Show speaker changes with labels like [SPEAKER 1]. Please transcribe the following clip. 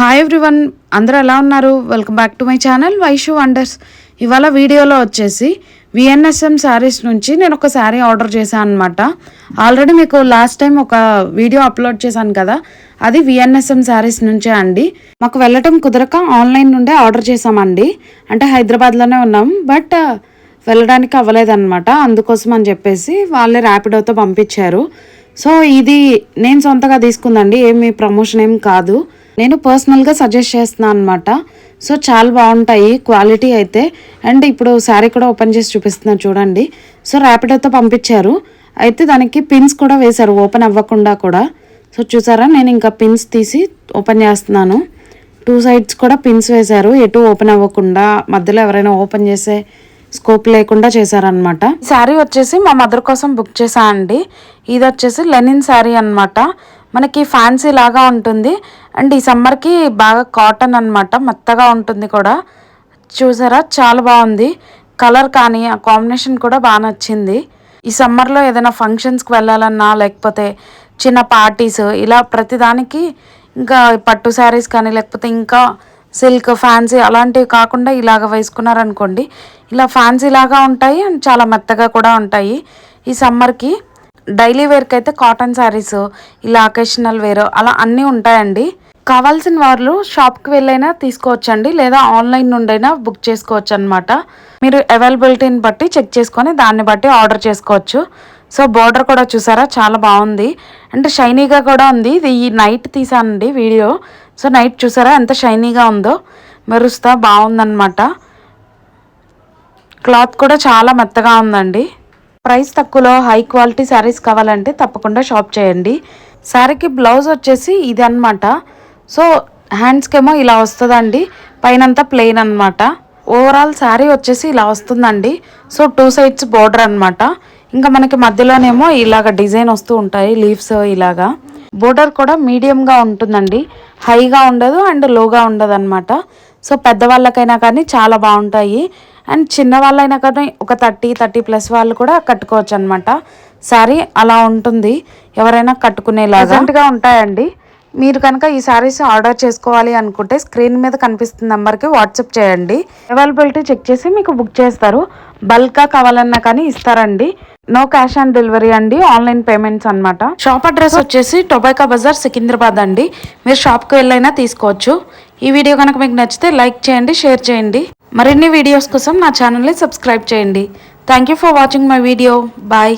[SPEAKER 1] Hi everyone అందరూ ఎలా ఉన్నారు? Welcome back to my channel Vaishu wonders ఇవాళ వీడియోలో వచ్చేసి విఎన్ఎస్ఎం శారీస్ నుంచి నేను ఒక శారీ ఆర్డర్ చేశాను అనమాట ఆల్రెడీ మీకు లాస్ట్ టైం ఒక వీడియో అప్లోడ్ చేశాను కదా అది విఎన్ఎస్ఎం శారీస్ నుంచే అండి. మాకు వెళ్ళటం కుదరక ఆన్లైన్ నుండే ఆర్డర్ చేసామండి అంటే హైదరాబాద్లోనే ఉన్నాం బట్ uh, వెళ్ళడానికి అవ్వలేదన్నమాట. అందుకోసం అని చెప్పేసి వాళ్ళే ర్యాపిడోతో పంపించారు. సో ఇది నేను సొంతగా తీసుకుందండి ఏమి ప్రమోషన్ ఏం కాదు. నేను పర్సనల్గా సజెస్ట్ చేస్తున్నాను అనమాట సో చాలా బాగుంటాయి క్వాలిటీ అయితే. అండ్ ఇప్పుడు శారీ కూడా ఓపెన్ చేసి చూపిస్తున్నాను చూడండి. సో ర్యాపిడోతో పంపించారు. అయితే దానికి పిన్స్ కూడా వేశారు ఓపెన్ అవ్వకుండా కూడా. సో చూసారా నేను ఇంకా పిన్స్ తీసి ఓపెన్ చేస్తున్నాను. టూ సైడ్స్ కూడా పిన్స్ వేశారు ఎటు ఓపెన్ అవ్వకుండా మధ్యలో ఎవరైనా ఓపెన్ చేసే స్కోప్ లేకుండా చేశారనమాట శారీ వచ్చేసి మా మదర్ కోసం బుక్ చేశా అండి. ఇది వచ్చేసి లెనిన్ శారీ అన్నమాట. మనకి ఫ్యాన్సీ లాగా ఉంటుంది. అండ్ ఈ సమ్మర్కి బాగా కాటన్ అన్నమాట. మెత్తగా ఉంటుంది కూడా. చూసారా? చాలా బాగుంది. కలర్ కానీ ఆ కాంబినేషన్ కూడా బాగా నచ్చింది. ఈ సమ్మర్లో ఏదైనా ఫంక్షన్స్కి వెళ్ళాలన్నా లేకపోతే చిన్న పార్టీస్ ఇలా ప్రతిదానికి ఇంకా పట్టు శారీస్ కానీ లేకపోతే ఇంకా సిల్క్ ఫ్యాన్సీ అలాంటివి కాకుండా ఇలాగ వేసుకున్నారనుకోండి ఇలా ఫ్యాన్సీలాగా ఉంటాయి అండ్ చాలా మెత్తగా కూడా ఉంటాయి. ఈ సమ్మర్కి డైలీ వేర్కి అయితే కాటన్ శారీస్ ఇలా అకేషనల్ వేర్ అలా అన్నీ ఉంటాయండి. కావాల్సిన వాళ్ళు షాప్కి వెళ్ళైనా తీసుకోవచ్చండి లేదా ఆన్లైన్ నుండైనా బుక్ చేసుకోవచ్చు అనమాట మీరు అవైలబిలిటీని బట్టి చెక్ చేసుకొని దాన్ని బట్టి ఆర్డర్ చేసుకోవచ్చు. సో బార్డర్ కూడా చూసారా చాలా బాగుంది. అంటే షైనీగా కూడా ఉంది. ఇది ఈ నైట్ తీసానండి వీడియో. సో నైట్ చూసారా ఎంత షైనీగా ఉందో? మెరుస్తా బాగుందన్నమాట. క్లాత్ కూడా చాలా మెత్తగా ఉందండి. ప్రైస్ తక్కువలో హై క్వాలిటీ శారీస్ కావాలంటే తప్పకుండా షాప్ చేయండి. శారీకి బ్లౌజ్ వచ్చేసి ఇది అనమాట సో హ్యాండ్స్కేమో ఇలా వస్తుందండి. పైనంతా ప్లెయిన్ అనమాట ఓవరాల్ శారీ వచ్చేసి ఇలా వస్తుందండి. సో టూ సైడ్స్ బోర్డర్ అనమాట ఇంకా మనకి మధ్యలోనేమో ఇలాగ డిజైన్ వస్తూ ఉంటాయి లీవ్స్ ఇలాగా. బోర్డర్ కూడా మీడియంగా ఉంటుందండి. హైగా ఉండదు అండ్ లోగా ఉండదు అనమాట సో పెద్దవాళ్ళకైనా కానీ చాలా బాగుంటాయి. అండ్ చిన్న వాళ్ళైనా కానీ ఒక థర్టీ థర్టీ ప్లస్ వాళ్ళు కూడా కట్టుకోవచ్చు అనమాట శారీ అలా ఉంటుంది. ఎవరైనా కట్టుకునేలాగా. ఉంటాయండి. మీరు కనుక ఈ శారీస్ ఆర్డర్ చేసుకోవాలి అనుకుంటే స్క్రీన్ మీద కనిపిస్తున్న నెంబర్కి వాట్సాప్ చేయండి. అవైలబిలిటీ చెక్ చేసి మీకు బుక్ చేస్తారు. బల్క్గా కావాలన్నా కానీ ఇస్తారండి. నో క్యాష్ ఆన్ డెలివరీ అండి ఆన్లైన్ పేమెంట్స్ అన్నమాట. షాప్ అడ్రస్ వచ్చేసి టొబాకా బజార్ సికింద్రాబాద్ అండి. మీరు షాప్కి వెళ్ళైనా తీసుకోవచ్చు. ఈ వీడియో కనుక మీకు నచ్చితే లైక్ చేయండి షేర్ చేయండి. మరిన్ని వీడియోస్ కోసం నా ఛానల్ని సబ్స్క్రైబ్ చేయండి. Thank you for watching my video bye